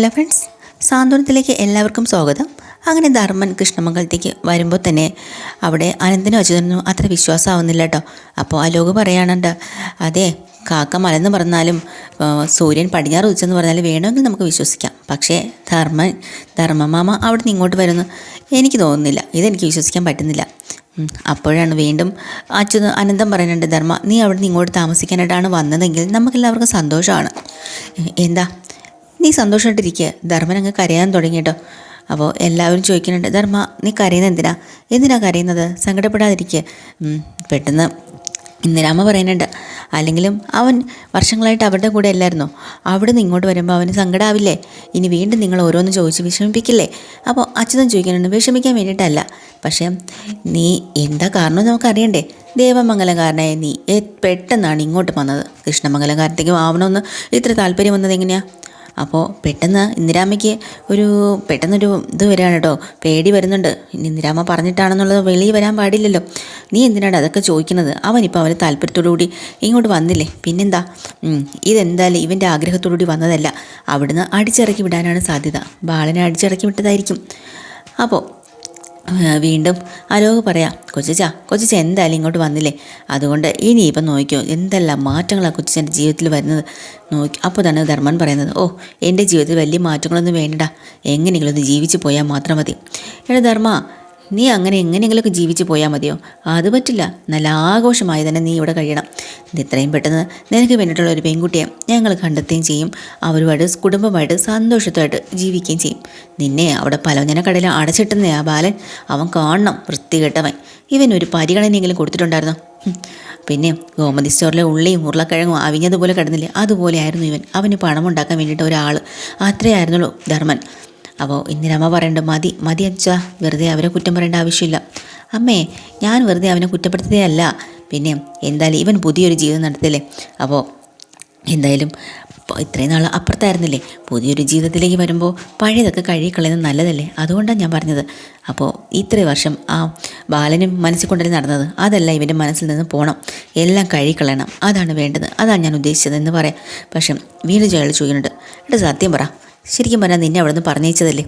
Hello friends സാന്ത്വനത്തിലേക്ക് എല്ലാവർക്കും സ്വാഗതം. അങ്ങനെ ധർമ്മൻ കൃഷ്ണമംഗലത്തേക്ക് വരുമ്പോൾ തന്നെ അവിടെ അനന്തനും അച്യുതനും അത്ര വിശ്വാസമാവുന്നില്ല കേട്ടോ അപ്പോൾ അലോക് പറയാനുണ്ട് അതെ കാക്ക മലന്ന് പറഞ്ഞാലും സൂര്യൻ പടിഞ്ഞാറ് ഉദിച്ചെന്ന് പറഞ്ഞാലും വേണമെങ്കിൽ നമുക്ക് വിശ്വസിക്കാം. പക്ഷേ ധർമ്മൻ ധർമ്മമാമ അവിടെ നിന്ന് ഇങ്ങോട്ട് വരുന്നു. എനിക്ക് തോന്നുന്നില്ല. ഇതെനിക്ക് വിശ്വസിക്കാൻ പറ്റുന്നില്ല. അപ്പോഴാണ് വീണ്ടും അച്യുത അനന്തം പറയുന്നുണ്ട് ധർമ്മ നീ അവിടെ നിന്ന് ഇങ്ങോട്ട് താമസിക്കാനായിട്ടാണ് വന്നതെങ്കിൽ നമുക്കെല്ലാവർക്കും സന്തോഷമാണ്. എന്താ? നീ സന്തോഷമായിട്ടിരിക്കുക ധർമ്മൻ അങ്ങ് കരയാൻ തുടങ്ങി കേട്ടോ. അപ്പോൾ എല്ലാവരും ചോദിക്കുന്നുണ്ട് ധർമ്മ നീ കരയുന്നത് എന്തിനാ? എന്തിനാ കരയുന്നത്? സങ്കടപ്പെടാതിരിക്കുക പെട്ടെന്ന് ഇന്ദിരാമ്മ പറയുന്നുണ്ട് അല്ലെങ്കിലും അവൻ വർഷങ്ങളായിട്ട് അവരുടെ കൂടെ അല്ലായിരുന്നു? അവിടെ നിന്ന് ഇങ്ങോട്ട് വരുമ്പോൾ അവന് സങ്കടാവില്ലേ? ഇനി വീണ്ടും നിങ്ങൾ ഓരോന്ന് ചോദിച്ച് വിഷമിപ്പിക്കില്ലേ? അപ്പോൾ അച്യുതൻ ചോദിക്കുന്നുണ്ട് വിഷമിക്കാൻ വേണ്ടിയിട്ടല്ല. പക്ഷേ നീ എന്താ കാരണം നമുക്കറിയണ്ടേ ദേവമംഗലകാരനായ നീ പെട്ടെന്നാണ് ഇങ്ങോട്ട് വന്നത്. കൃഷ്ണമംഗലകാരത്തേക്ക് ആവണമെന്ന് ഇത്ര താല്പര്യം വന്നത് എങ്ങനെയാ? അപ്പോൾ പെട്ടെന്ന് ഇന്ദിരാമ്മയ്ക്ക് ഒരു പെട്ടെന്നൊരു ഇത് വരികയാണ് കേട്ടോ. പേടി വരുന്നുണ്ട്. ഇനി ഇന്ദിരാമ്മ പറഞ്ഞിട്ടാണെന്നുള്ളത് വെളിയിൽ വരാൻ പാടില്ലല്ലോ. നീ എന്തിനാണ് അതൊക്കെ ചോദിക്കുന്നത്? അവനിപ്പോൾ അവന് താല്പര്യത്തോടു കൂടി ഇങ്ങോട്ട് വന്നില്ലേ? പിന്നെന്താ? ഇതെന്തായാലും ഇവന്റെ ആഗ്രഹത്തോടു കൂടി വന്നതല്ല. അവിടുന്ന് അടിച്ചിറക്കി വിടാനാണ് സാധ്യത. ബാലനെ അടിച്ചിറക്കി വിട്ടതായിരിക്കും. അപ്പോൾ വീണ്ടും അലോക് പറയാം കൊച്ചിച്ച കൊച്ചിച്ച എന്തായാലും ഇങ്ങോട്ട് വന്നില്ലേ? അതുകൊണ്ട് ഇനി ഇപ്പം നോക്കിയോ എന്തെല്ലാം മാറ്റങ്ങളാണ് കൊച്ചിച്ചന്റെ ജീവിതത്തിൽ വരുന്നത്? നോക്കി അപ്പോൾ തന്നെ ധർമ്മൻ പറയുന്നത് ഓ എന്റെ ജീവിതത്തിൽ വലിയ മാറ്റങ്ങളൊന്നും വേണ്ട എങ്ങനെയെങ്കിലും ഒന്ന് ജീവിച്ചു പോയാൽ മാത്രം മതി. എടാ ധർമ്മ നീ അങ്ങനെ എങ്ങനെയെങ്കിലുമൊക്കെ ജീവിച്ച് പോയാൽ മതിയോ? അത് പറ്റില്ല. നല്ല ആഘോഷമായി തന്നെ നീ ഇവിടെ കഴിയണം. ഇത് ഇത്രയും പെട്ടെന്ന് നിനക്ക് വേണ്ടിയിട്ടുള്ള ഒരു പെൺകുട്ടിയെ ഞങ്ങൾ കണ്ടെത്തുകയും ചെയ്യും. അവരുമായിട്ട് കുടുംബമായിട്ട് സന്തോഷത്തോട്ട് ജീവിക്കുകയും ചെയ്യും. നിന്നെ അവിടെ പലവ്ഞനക്കടയിൽ അടച്ചിട്ടുന്ന ആ ബാലൻ അവൻ കാണണം വൃത്തികെട്ടവൻ. ഇവനൊരു പരിഗണനയെങ്കിലും കൊടുത്തിട്ടുണ്ടായിരുന്നോ? പിന്നെ ഗോമതി സ്റ്റോറിലെ ഉള്ളിയും ഉരുളക്കിഴങ്ങും അവിഞ്ഞതുപോലെ കിടന്നില്ലേ? അതുപോലെ ആയിരുന്നു ഇവൻ. അവന് പണമുണ്ടാക്കാൻ വേണ്ടിയിട്ട് ഒരാൾ അത്രയായിരുന്നുള്ളൂ ധർമ്മൻ. അപ്പോൾ ഇന്ദിരമ്മ പറയണ്ട? മതി മതി അച്ഛാ. വെറുതെ അവരെ കുറ്റം പറയേണ്ട ആവശ്യമില്ല. അമ്മേ ഞാൻ വെറുതെ അവനെ കുറ്റപ്പെടുത്തുകയല്ല. പിന്നെ എന്തായാലും ഇവൻ പുതിയൊരു ജീവിതം നടത്തില്ലേ അപ്പോൾ എന്തായാലും ഇത്രയും നാൾ അപ്പുറത്തായിരുന്നില്ലേ? പുതിയൊരു ജീവിതത്തിലേക്ക് വരുമ്പോൾ പഴയതൊക്കെ കഴുകിക്കളയുന്നത് നല്ലതല്ലേ? അതുകൊണ്ടാണ് ഞാൻ പറഞ്ഞത്. അപ്പോൾ ഇത്രയും വർഷം ആ ബാലനും മനസ്സിൽ കൊണ്ടല്ലേ നടന്നത് അതല്ല ഇവന്റെ മനസ്സിൽ നിന്ന് പോകണം എല്ലാം കഴുകിക്കളയണം. അതാണ് വേണ്ടത്. അതാണ് ഞാൻ ഉദ്ദേശിച്ചത് എന്ന് പറയാം. പക്ഷേ വീണ്ടും അയാൾ ചോദിക്കുന്നുണ്ട്. എടാ സത്യം പറ. ശരിക്കും പറഞ്ഞാൽ നിന്നെ അവിടെ നിന്ന് പറഞ്ഞയച്ചതല്ലേ?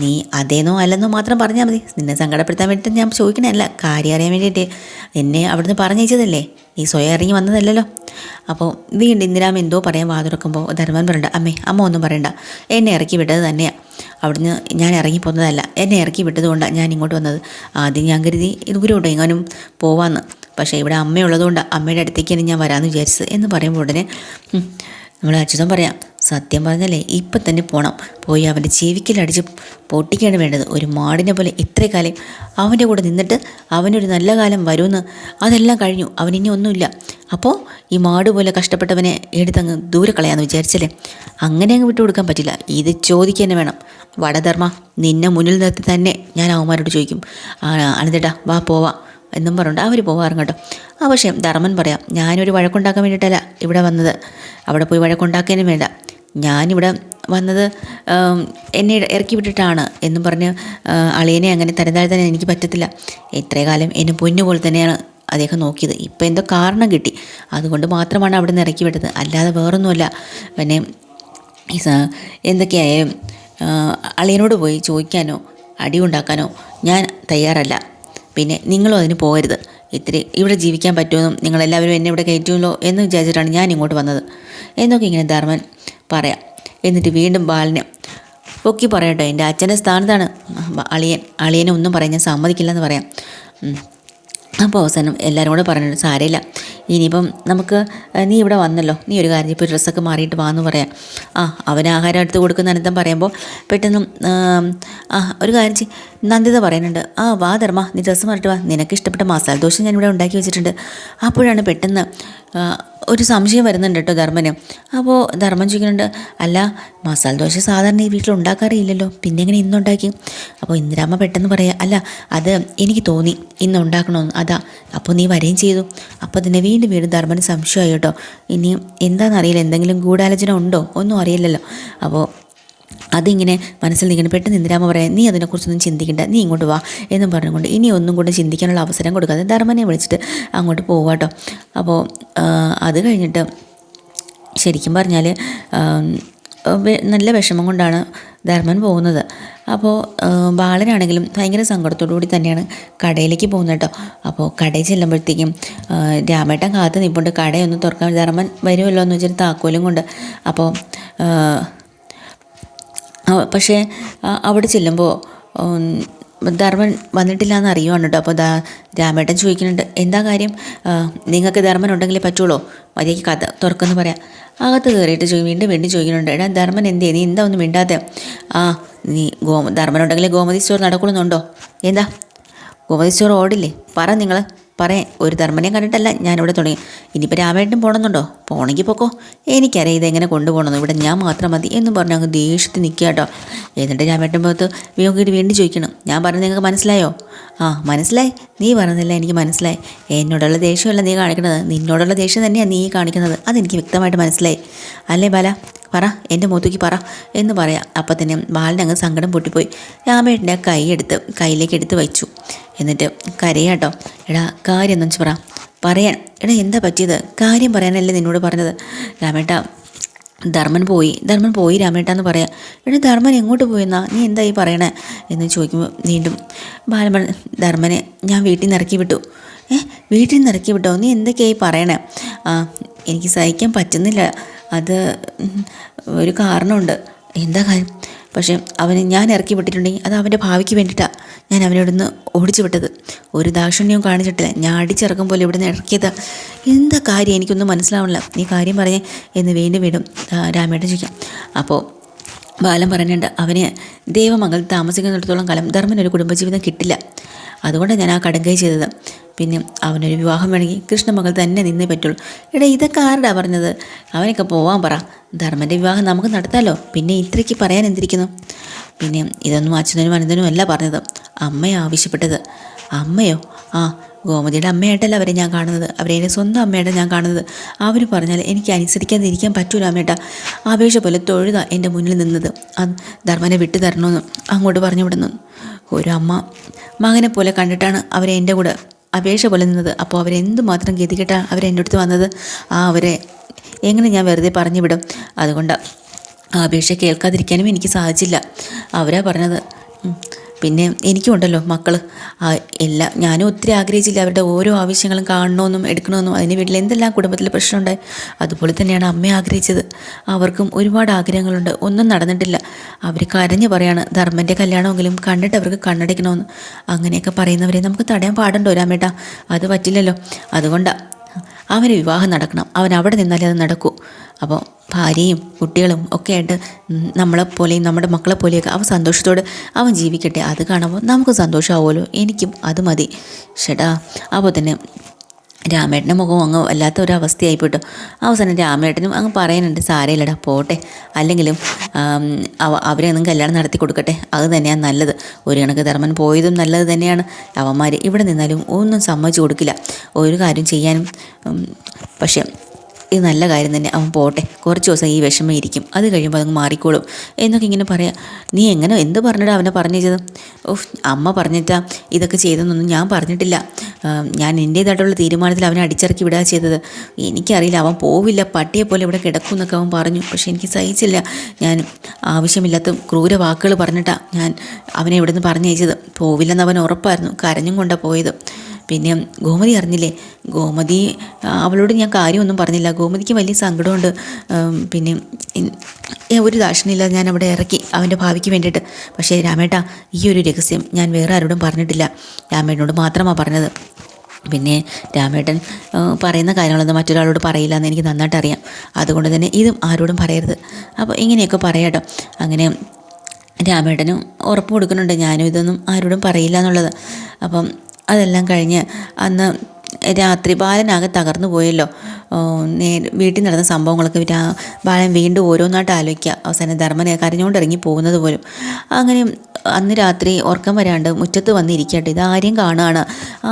നീ അതേന്നോ അല്ലെന്നോ മാത്രം പറഞ്ഞാൽ മതി. നിന്നെ സങ്കടപ്പെടുത്താൻ വേണ്ടിയിട്ട് ഞാൻ ചോദിക്കണമല്ല കാര്യം അറിയാൻ വേണ്ടിയിട്ട് എന്നെ അവിടുന്ന് പറഞ്ഞേച്ചതല്ലേ നീ സ്വയം ഇറങ്ങി വന്നതല്ലല്ലോ. അപ്പോൾ വീണ്ടും ഇന്ദിരാമ എന്തോ പറയാൻ വാതുറക്കുമ്പോൾ ധർമ്മൻ പറയണ്ട അമ്മേ അമ്മ ഒന്നും പറയണ്ട. എന്നെ ഇറക്കി വിട്ടത് തന്നെയാണ് അവിടുന്ന് ഞാൻ ഇറങ്ങി ഇറങ്ങിപ്പോന്നതല്ല എന്നെ ഇറക്കി വിട്ടതുകൊണ്ടാണ് ഞാൻ ഇങ്ങോട്ട് വന്നത്. ആദ്യം ഞാൻ കരുതി ദൂരോട്ട് എങ്ങാനും പോവാന്ന്. പക്ഷേ ഇവിടെ അമ്മയുള്ളതുകൊണ്ട് അമ്മയുടെ അടുത്തേക്കാണ് ഞാൻ വരാമെന്ന് വിചാരിച്ചത്. എന്ന് പറയുമ്പോൾ ഉടനെ നമ്മൾ അച്യുതം പറയാം സത്യം പറഞ്ഞല്ലേ ഇപ്പം തന്നെ പോകണം പോയി അവന്റെ ചെവിക്കലടിച്ച് പൊട്ടിക്കാണ് വേണ്ടത്. ഒരു മാടിനെ പോലെ ഇത്ര കാലം അവന്റെ കൂടെ നിന്നിട്ട് അവനൊരു നല്ല കാലം വരുമെന്ന് അതെല്ലാം കഴിഞ്ഞു. അവനിനി ഒന്നുമില്ല. അപ്പോൾ ഈ മാട് പോലെ കഷ്ടപ്പെട്ടവനെ എടുത്തങ്ങ് ദൂരെ കളയാമെന്ന് വിചാരിച്ചല്ലേ? അങ്ങനെ അങ്ങ് വിട്ടു കൊടുക്കാൻ പറ്റില്ല. ഇത് ചോദിക്കുക തന്നെ വേണം. വടധർമ്മ നിന്നെ മുന്നിൽ നിർത്തി തന്നെ ഞാൻ അവന്മാരോട് ചോദിക്കും. "ആ, അനന്തേട്ടാ വാ പോവാം. എന്നും പറഞ്ഞിട്ട് അവർ പോകാറും കേട്ടോ. ആ പക്ഷേ ധർമ്മൻ പറയാം ഞാനൊരു വഴക്കുണ്ടാക്കാൻ വേണ്ടിയിട്ടല്ല ഇവിടെ വന്നത്. അവിടെ പോയി വഴക്കുണ്ടാക്കാനും വേണ്ട. ഞാനിവിടെ വന്നത് എന്നെ ഇറക്കി വിട്ടിട്ടാണ് എന്നും പറഞ്ഞ് അളിയനെ അങ്ങനെ തരതാഴ്ത്താൻ എനിക്ക് പറ്റത്തില്ല. ഇത്രയും കാലം എന്നെ പൊന്നു പോലെ തന്നെയാണ് അദ്ദേഹം നോക്കിയത്. ഇപ്പം എന്തോ കാരണം കിട്ടി. അതുകൊണ്ട് മാത്രമാണ് അവിടെ നിന്ന് ഇറക്കി വിട്ടത്. അല്ലാതെ വേറൊന്നുമല്ല. പിന്നെ എന്തൊക്കെയായാലും അളിയനോട് പോയി ചോദിക്കാനോ അടി ഉണ്ടാക്കാനോ ഞാൻ തയ്യാറല്ല. പിന്നെ നിങ്ങളും അതിന് പോകരുത്. ഇത്തിരി ഇവിടെ ജീവിക്കാൻ പറ്റുമെന്നും നിങ്ങളെല്ലാവരും എന്നെ ഇവിടെ കയറ്റുമല്ലോ എന്ന് വിചാരിച്ചിട്ടാണ് ഞാൻ ഇങ്ങോട്ട് വന്നത്. എന്നൊക്കെ ഇങ്ങനെ ധർമ്മൻ പറയാം. എന്നിട്ട് വീണ്ടും ബാലനെ പൊക്കി പറയട്ടെ എന്റെ അച്ഛന്റെ സ്ഥാനത്താണ്. അളിയൻ അളിയനെ ഒന്നും പറയാൻ ഞാൻ സമ്മതിക്കില്ലെന്ന് പറയാം. അപ്പോൾ അവസാനം എല്ലാവരും കൂടെ പറഞ്ഞിട്ട് സാരമില്ല. ഇനിയിപ്പം നമുക്ക് നീ ഇവിടെ വന്നല്ലോ. നീ ഒരു കാര്യം ഇപ്പോൾ ഡ്രസ്സൊക്കെ മാറിയിട്ട് വാന്ന് പറയാം. ആ അവന് ആഹാരം എടുത്ത് കൊടുക്കുന്ന അനന്തം പറയുമ്പോൾ പെട്ടെന്ന് ആ ഒരു കാര്യം ചെയ് നന്ദിത പറയുന്നുണ്ട് ആ വാ ധർമ്മ നീ ഡ്രസ്സ് മാറിയിട്ട് വാ. നിനക്ക് ഇഷ്ടപ്പെട്ട മസാല ദോശ ഞാൻ ഞാനിവിടെ ഉണ്ടാക്കി വെച്ചിട്ടുണ്ട്. അപ്പോഴാണ് പെട്ടെന്ന് ഒരു സംശയം വരുന്നുണ്ട് കേട്ടോ ധർമ്മന്. അപ്പോൾ ധർമ്മൻ ചോദിക്കുന്നുണ്ട് അല്ല മസാല ദോശ സാധാരണ ഈ വീട്ടിൽ ഉണ്ടാക്കാറില്ലല്ലോ പിന്നെ എങ്ങനെ ഇന്നുണ്ടാക്കി അപ്പോൾ ഇന്ദിരാമ്മ പെട്ടെന്ന് പറയാം അല്ല അത് എനിക്ക് തോന്നി ഇന്ന് ഉണ്ടാക്കണമെന്ന് അതാ അപ്പോൾ നീ വരികയും ചെയ്തു. അപ്പോൾ അതിനെ വീണ്ടും വീണ്ടും ധർമ്മന് സംശയമായി കേട്ടോ. ഇനി എന്താണെന്നറിയില്ല എന്തെങ്കിലും ഗൂഢാലോചന ഉണ്ടോ? ഒന്നും അറിയില്ലല്ലോ. അപ്പോൾ അതിങ്ങനെ മനസ്സിൽ നിൽക്കണം. പെട്ടെന്ന് ഇന്ദിരാമ പറയാം നീ അതിനെക്കുറിച്ചൊന്നും ചിന്തിക്കണ്ട. നീ ഇങ്ങോട്ട് വാ. എന്നും പറഞ്ഞുകൊണ്ട് ഇനി ഒന്നും കൂടെ ചിന്തിക്കാനുള്ള അവസരം കൊടുക്കാതെ ധർമ്മനെ വിളിച്ചിട്ട് അങ്ങോട്ട് പോവാട്ടോ അപ്പോൾ അത് കഴിഞ്ഞിട്ട് ശരിക്കും പറഞ്ഞാൽ നല്ല വിഷമം കൊണ്ടാണ് ധർമ്മൻ പോകുന്നത്. അപ്പോൾ ബാലനാണെങ്കിലും ഭയങ്കര സങ്കടത്തോടു കൂടി തന്നെയാണ് കടയിലേക്ക് പോകുന്നത് കേട്ടോ. അപ്പോൾ കടയിൽ ചെല്ലുമ്പോഴത്തേക്കും രാമേട്ടൻ കാത്ത് നിൽപ്പുണ്ട് കടയൊന്ന് തുറക്കാൻ ധർമ്മൻ വരുമല്ലോ എന്ന് വെച്ചിട്ട് താക്കോലും കൊണ്ട്. അപ്പോൾ പക്ഷേ അവിടെ ചെല്ലുമ്പോൾ ധർമ്മൻ വന്നിട്ടില്ല എന്ന് അറിയുവാണ് കേട്ടോ. അപ്പോൾ ദാ രാമേട്ടൻ ചോദിക്കുന്നുണ്ട് എന്താ കാര്യം? നിങ്ങൾക്ക് ധർമ്മൻ ഉണ്ടെങ്കിലേ പറ്റുള്ളൂ. മര്യാദയ്ക്ക് കഥ തുറക്കുമെന്ന് പറയാം. അകത്ത് കയറിയിട്ട് ചോദിക്കും വീണ്ടും വീണ്ടും ചോദിക്കുന്നുണ്ട് എടാ ധർമ്മൻ എന്തേ നീ എന്താ ഒന്നും മിണ്ടാതെ ആ നീ ഗോ ധർമ്മനുണ്ടെങ്കിൽ ഗോമതി സ്റ്റോർ നടക്കണമെന്നുണ്ടോ എന്താ? ഗോമതി സ്റ്റോർ ഓടില്ലേ? പറ നിങ്ങൾ പറയാൻ ഒരു ധർമ്മനെയും കണ്ടിട്ടല്ല ഞാനിവിടെ തുടങ്ങി. ഇനിയിപ്പോൾ രാമേട്ടനും പോകണമെന്നുണ്ടോ പോകണമെങ്കിൽ പൊക്കോ. എനിക്കറിയാം ഇതെങ്ങനെ കൊണ്ടുപോകണമെന്ന് ഇവിടെ ഞാൻ മാത്രം മതി എന്ന് പറഞ്ഞ് അങ്ങ് ദേഷ്യത്തിൽ നിൽക്കുക കേട്ടോ എന്നിട്ട് രാമേട്ടൻ പോകത്ത് നോക്കിയിട്ട് വീണ്ടും ചോദിക്കണം. ഞാൻ പറഞ്ഞത് നിങ്ങൾക്ക് മനസ്സിലായോ? ആ മനസ്സിലായി. നീ പറഞ്ഞില്ല എനിക്ക് മനസ്സിലായി. എന്നോടുള്ള ദേഷ്യമല്ല നീ കാണിക്കുന്നത് നിന്നോടുള്ള ദേഷ്യം തന്നെയാണ് നീ കാണിക്കുന്നത്. അതെനിക്ക് വ്യക്തമായിട്ട് മനസ്സിലായി. അല്ലേ ബാല? പറ എന്റെ മുഖത്തേക്ക് പറ എന്ന് പറയാം. അപ്പം തന്നെ ബാലന് അങ്ങ് സങ്കടം പൊട്ടിപ്പോയി. രാമേട്ടന്റെ കൈ എടുത്ത് കയ്യിലേക്ക് എടുത്ത് വെച്ചു. എന്നിട്ട് കരയാട്ടോ എടാ കാര്യം എന്ന് വെച്ച് പറ. പറയാൻ എടാ എന്താ പറ്റിയത്? കാര്യം പറയാനല്ലേ നിന്നോട് പറഞ്ഞത്. രാമേട്ട ധർമ്മൻ പോയി. ധർമ്മൻ പോയി രാമേട്ട എന്ന് പറയാം. എടാ ധർമ്മൻ എങ്ങോട്ട് പോയെന്നാ? നീ എന്താ ഈ പറയണേ? എന്ന് ചോദിക്കുമ്പോൾ വീണ്ടും ബാലമൺ ധർമ്മനെ ഞാൻ വീട്ടിൽ നിന്ന് ഇറക്കി വിട്ടു. ഏ വീട്ടിൽ നിന്ന് ഇറക്കി വിട്ടോ? നീ എന്തൊക്കെയായി പറയണേ? ആ എനിക്ക് സഹിക്കാൻ പറ്റുന്നില്ല. അത് ഒരു കാരണമുണ്ട്. എന്താ കാര്യം? പക്ഷേ അവന് ഞാൻ ഇറക്കി വിട്ടിട്ടുണ്ടെങ്കിൽ അത് അവന്റെ ഭാവിക്ക് വേണ്ടിയിട്ടാണ് ഞാൻ അവനോട് നിന്ന് ഓടിച്ചു വിട്ടത്. ഒരു ദാക്ഷിണ്യവും കാണിച്ചിട്ടില്ല ഞാൻ അടിച്ചിറക്കും പോലെ ഇവിടുന്ന് ഇറക്കിയതാ. എന്താ കാര്യം? എനിക്കൊന്നും മനസ്സിലാവണില്ല. നീ കാര്യം പറഞ്ഞേ എന്ന് വീണ്ടും വീണ്ടും രാമേട്ടൻ ചോദിക്കാം. അപ്പോൾ ബാലൻ പറയുന്നുണ്ട് അവന് ദൈവമംഗൽ താമസിക്കുന്നിടത്തോളം കാലം ധർമ്മൻ ഒരു കുടുംബജീവിതം കിട്ടില്ല. അതുകൊണ്ടാണ് ഞാൻ ആ കടുങ്കൈ ചെയ്തത്. പിന്നെ അവനൊരു വിവാഹം വേണമെങ്കിൽ കൃഷ്ണമകൾ തന്നെ നിന്നേ പറ്റുള്ളൂ. എടാ ഇതൊക്കെ ആരുടെ പറഞ്ഞത്? അവനൊക്കെ പോവാൻ പറ. ധർമ്മന്റെ വിവാഹം നമുക്ക് നടത്താമല്ലോ പിന്നെ ഇത്രയ്ക്ക് പറയാൻ എന്തിരിക്കുന്നു? പിന്നെ ഇതൊന്നും അച്ഛനും അനന്തനും അല്ല പറഞ്ഞത്. അമ്മയെ ആവശ്യപ്പെട്ടത്. അമ്മയോ? ആ ഗോമതിയുടെ അമ്മയായിട്ടല്ല അവരെ ഞാൻ കാണുന്നത്. അവരെ എന്റെ സ്വന്തം അമ്മയായിട്ട് ഞാൻ കാണുന്നത്. അവർ പറഞ്ഞാൽ എനിക്ക് അനുസരിക്കാതിരിക്കാൻ പറ്റൂല അമ്മേട്ട. അപേക്ഷ പോലെ തൊഴുത എന്റെ മുന്നിൽ നിന്നത്. ആ ധർമ്മനെ വിട്ടു തരണമെന്ന് അങ്ങോട്ട് പറഞ്ഞു വിടുന്നു. ഒരു അമ്മ മകനെ പോലെ കണ്ടിട്ടാണ് അവരെ എന്റെ കൂടെ അപേക്ഷ പോലെ നിന്നത്. അപ്പോൾ അവരെന്തുമാത്രം അവരെന്റെ അടുത്ത് വന്നത്? ആ അവരെ എങ്ങനെ ഞാൻ വെറുതെ പറഞ്ഞു വിടും അതുകൊണ്ട് ആ അപേക്ഷ കേൾക്കാതിരിക്കാനും എനിക്ക് സാധിച്ചില്ല. അവരാ പറഞ്ഞത്. പിന്നെ എനിക്കും ഉണ്ടല്ലോ മക്കൾ എല്ലാം ഞാനും ഒത്തിരി ആഗ്രഹിച്ചില്ല അവരുടെ ഓരോ ആവശ്യങ്ങളും കാണണമെന്നും എടുക്കണമെന്നും. അതിന് വീട്ടിൽ എന്തെല്ലാം കുടുംബത്തിൽ പ്രശ്നമുണ്ടായി അതുപോലെ തന്നെയാണ് അമ്മ ആഗ്രഹിച്ചത്. അവർക്കും ഒരുപാട് ആഗ്രഹങ്ങളുണ്ട്. ഒന്നും നടന്നിട്ടില്ല. അവർ കരഞ്ഞു പറയാണ് ധർമ്മന്റെ കല്യാണമെങ്കിലും കണ്ടിട്ട് അവർക്ക് കണ്ണടയ്ക്കണമെന്ന്. അങ്ങനെയൊക്കെ പറയുന്നവരെ നമുക്ക് തടയാൻ പാടുണ്ടോ രാമേട്ട? അത് പറ്റില്ലല്ലോ. അതുകൊണ്ടാണ് അവന് വിവാഹം നടക്കണം. അവൻ അവിടെ നിന്നാലേ അത് നടക്കൂ. അപ്പോൾ ഭാര്യയും കുട്ടികളും ഒക്കെ ആയിട്ട് നമ്മളെ നമ്മളെപ്പോലെയും നമ്മുടെ മക്കളെ പോലെയൊക്കെ അവൻ സന്തോഷത്തോടെ അവൻ ജീവിക്കട്ടെ. അത് കാണുമ്പോൾ നമുക്ക് സന്തോഷമാവുമല്ലോ. എനിക്കും അത് മതി. ഷെടാ അപ്പോൾ തന്നെ രാമേട്ടന്റെ മുഖം അങ്ങ് വല്ലാത്ത ഒരു അവസ്ഥയായിപ്പോട്ടോ അവസാനം രാമേട്ടനും അങ്ങ് പറയുന്നുണ്ട് സാരയില്ലടാ പോട്ടെ. അല്ലെങ്കിലും അവരെ അവ അവരെയൊന്നും കല്യാണം നടത്തി കൊടുക്കട്ടെ. അത് തന്നെയാണ് നല്ലത്. ഒരു കണക്ക് ധർമ്മൻ പോയതും നല്ലത് തന്നെയാണ്. അവന്മാർ ഇവിടെ നിന്നാലും ഒന്നും സമ്മതിച്ചു കൊടുക്കില്ല. ഒരു കാര്യം ചെയ്യാനും പക്ഷേ ഇത് നല്ല കാര്യം തന്നെ. അവൻ പോട്ടെ കുറച്ച് ദിവസം ഈ വിഷമം ഇരിക്കും. അത് കഴിയുമ്പോൾ അതങ്ങ് മാറിക്കോളും. എന്നൊക്കെ ഇങ്ങനെ പറയാം. നീ എങ്ങനെ എന്ത് പറഞ്ഞിട്ടാ അവനെ പറഞ്ഞത് ഓഹ് അമ്മ പറഞ്ഞിട്ടാ ഇതൊക്കെ ചെയ്തെന്നൊന്നും ഞാൻ പറഞ്ഞിട്ടില്ല. ഞാൻ എന്റേതായിട്ടുള്ള തീരുമാനത്തിൽ അവനെ അടിച്ചിറക്കി വിടുക ചെയ്തത്. എനിക്കറിയില്ല അവൻ പോവില്ല പട്ടിയെ പോലെ ഇവിടെ കിടക്കും എന്നൊക്കെ അവൻ പറഞ്ഞു. പക്ഷെ എനിക്ക് സഹിച്ചില്ല. ഞാൻ ആവശ്യമില്ലാത്ത ക്രൂര വാക്കുകൾ പറഞ്ഞിട്ടാണ് ഞാൻ അവനെ ഇവിടെ നിന്ന് പറഞ്ഞയച്ചത് പോവില്ലെന്ന് അവൻ ഉറപ്പായിരുന്നു. കരഞ്ഞും കൊണ്ടാണ് പോയത്. പിന്നെ ഗോമതി അറിഞ്ഞില്ലേ? ഗോമതി അവളോട് ഞാൻ കാര്യമൊന്നും പറഞ്ഞില്ല. ഗോമതിക്ക് വലിയ സങ്കടമുണ്ട്. പിന്നെ ഒരു ദാക്ഷിണില്ലാതെ ഞാൻ അവിടെ ഇറക്കി അവന്റെ ഭാവിക്ക് വേണ്ടിയിട്ട്. പക്ഷേ രാമേട്ട ഈ ഒരു രഹസ്യം ഞാൻ വേറെ ആരോടും പറഞ്ഞിട്ടില്ല. രാമേട്ടനോട് മാത്രമാണ് പറഞ്ഞത്. പിന്നെ രാമേട്ടൻ പറയുന്ന കാര്യങ്ങളൊന്നും മറ്റൊരാളോട് പറയില്ല എന്ന് എനിക്ക് നന്നായിട്ട് അറിയാം. അതുകൊണ്ട് തന്നെ ഇതും ആരോടും പറയരുത്. അപ്പോൾ ഇങ്ങനെയൊക്കെ പറയാട്ടോ. അങ്ങനെ രാമേട്ടനും ഉറപ്പ് കൊടുക്കുന്നുണ്ട്. ഞാനും ഇതൊന്നും ആരോടും പറയില്ല എന്നുള്ളത്. അപ്പം അതെല്ലാം കഴിഞ്ഞ് അന്ന് രാത്രി ബാലനാകെ തകർന്നു പോയല്ലോ. നേ വീട്ടിൽ നടന്ന സംഭവങ്ങളൊക്കെ ആ ബാലൻ വീണ്ടും ഓരോന്നായിട്ട് ആലോചിക്കുക. അവസാനം ധർമ്മനെ കരഞ്ഞുകൊണ്ട് ഇറങ്ങി പോകുന്നത് പോലും. അങ്ങനെ അന്ന് രാത്രി ഉറക്കം വരാണ്ട് മുറ്റത്ത് വന്നിരിക്കട്ടെ. ഇത് ആരെയും കാണുകയാണ്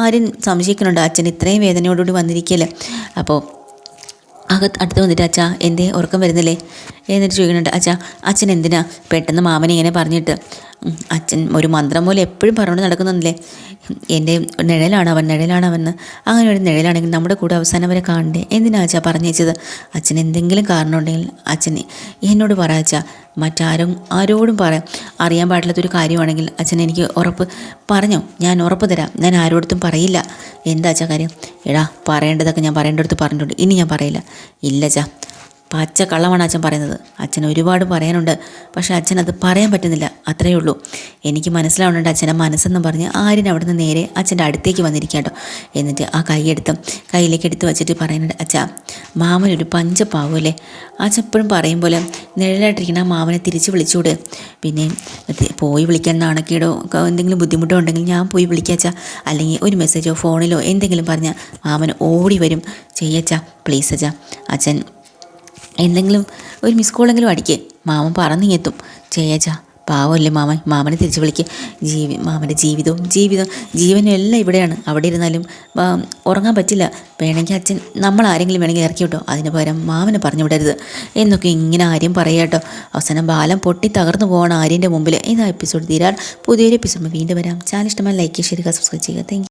ആരും സംശയിക്കുന്നുണ്ട്. അച്ഛൻ ഇത്രയും വേദനയോടുകൂടി വന്നിരിക്കല്ലേ? അപ്പോൾ അകത്ത് അടുത്ത് വന്നിട്ട് അച്ഛാ എന്തേ? ഉറക്കം വരുന്നില്ലേ? എന്നിട്ട് ചോദിക്കുന്നുണ്ട് അച്ഛാ അച്ഛൻ എന്തിനാ? പെട്ടെന്ന് മാമനെ ഇങ്ങനെ പറഞ്ഞിട്ട് അച്ഛൻ ഒരു മന്ത്രം പോലെ എപ്പോഴും പറഞ്ഞു നടക്കുന്നില്ലേ എന്റെ നിഴലാണ് അവൻ നിഴലാണ് അവന്ന് അങ്ങനെ ഒരു നിഴലാണെങ്കിൽ നമ്മുടെ കൂടെ അവസാനം വരെ കാണണ്ടേ? എന്തിനാ അച്ഛാ പറഞ്ഞേച്ചത്? അച്ഛൻ എന്തെങ്കിലും കാരണമുണ്ടെങ്കിൽ അച്ഛന് എന്നോട് പറ അച്ഛാ. മറ്റാരും ആരോടും പറയാം അറിയാൻ പാടില്ലാത്തൊരു കാര്യമാണെങ്കിൽ അച്ഛൻ എനിക്ക് ഉറപ്പ് പറഞ്ഞോ? ഞാൻ ഉറപ്പ് തരാം. ഞാൻ ആരോടത്തും പറയില്ല. എന്താ അച്ഛാ കാര്യം? എടാ പറയേണ്ടതൊക്കെ ഞാൻ പറയേണ്ടടുത്ത് പറഞ്ഞിട്ടുണ്ട്. ഇനി ഞാൻ പറയില്ല. ഇല്ല അച്ഛാ. പച്ച കള്ളമാണ് അച്ഛൻ പറയുന്നത്. അച്ഛൻ ഒരുപാട് പറയാനുണ്ട്. പക്ഷേ അച്ഛൻ അത് പറയാൻ പറ്റുന്നില്ല. അത്രയേ ഉള്ളൂ. എനിക്ക് മനസ്സിലാവുന്നുണ്ട് അച്ഛന്റെ മനസ്സെന്ന് പറഞ്ഞ് ആര്യൻ അവിടുന്ന് നേരെ അച്ഛന്റെ അടുത്തേക്ക് വന്നിരിക്കുക കേട്ടോ എന്നിട്ട് ആ കൈയെടുത്ത് കയ്യിലേക്ക് എടുത്ത് വെച്ചിട്ട് പറയുന്നുണ്ട് അച്ഛാ മാമനൊരു പഞ്ചപ്പാവുമല്ലേ അച്ഛൻ എപ്പോഴും പറയും പോലെ നിഴലായിട്ടിരിക്കുന്ന മാമനെ തിരിച്ച് വിളിച്ചുകൂടെ പിന്നെ പോയി വിളിക്കാൻ നാണക്കേടോ എന്തെങ്കിലും ബുദ്ധിമുട്ടോ ഉണ്ടെങ്കിൽ ഞാൻ പോയി വിളിക്കാച്ചാ അല്ലെങ്കിൽ ഒരു മെസ്സേജോ ഫോണിലോ എന്തെങ്കിലും പറഞ്ഞാൽ മാമൻ ഓടി വരും. ചെയ്യച്ചാ പ്ലീസ് അച്ഛാ. അച്ഛൻ എന്തെങ്കിലും ഒരു മിസ് കോളെങ്കിലും അടിക്ക്. മാമൻ പറന്നിങ്ങെത്തും ചേച്ചാ പാവമല്ലേ മാമൻ? മാമനെ തിരിച്ചു വിളിക്കുക ജീവി മാമന്റെ ജീവിതവും ജീവിതം ജീവനും എല്ലാം ഇവിടെയാണ്. അവിടെ ഇരുന്നാലും ഉറങ്ങാൻ പറ്റില്ല. വേണമെങ്കിൽ അച്ഛൻ നമ്മൾ ആരെങ്കിലും വേണമെങ്കിൽ ഇറക്കി വിട്ടോ. അതിന് പകരം മാമനെ പറഞ്ഞു വിടരുത്. എന്നൊക്കെ ഇങ്ങനെ ആര്യം പറയാട്ടോ അവസാനം ബാലം പൊട്ടി തകർന്നു പോകണം ആര്യന്റെ മുമ്പിൽ ഇതാ എപ്പിസോഡ് തീരാൻ. പുതിയൊരു എപ്പിസോഡ് വീണ്ടും വരാം. ചാനൽ ഇഷ്ടമായി ലൈക്ക് ചെയ്യുക സബ്സ്ക്രൈബ് ചെയ്യുക താങ്ക്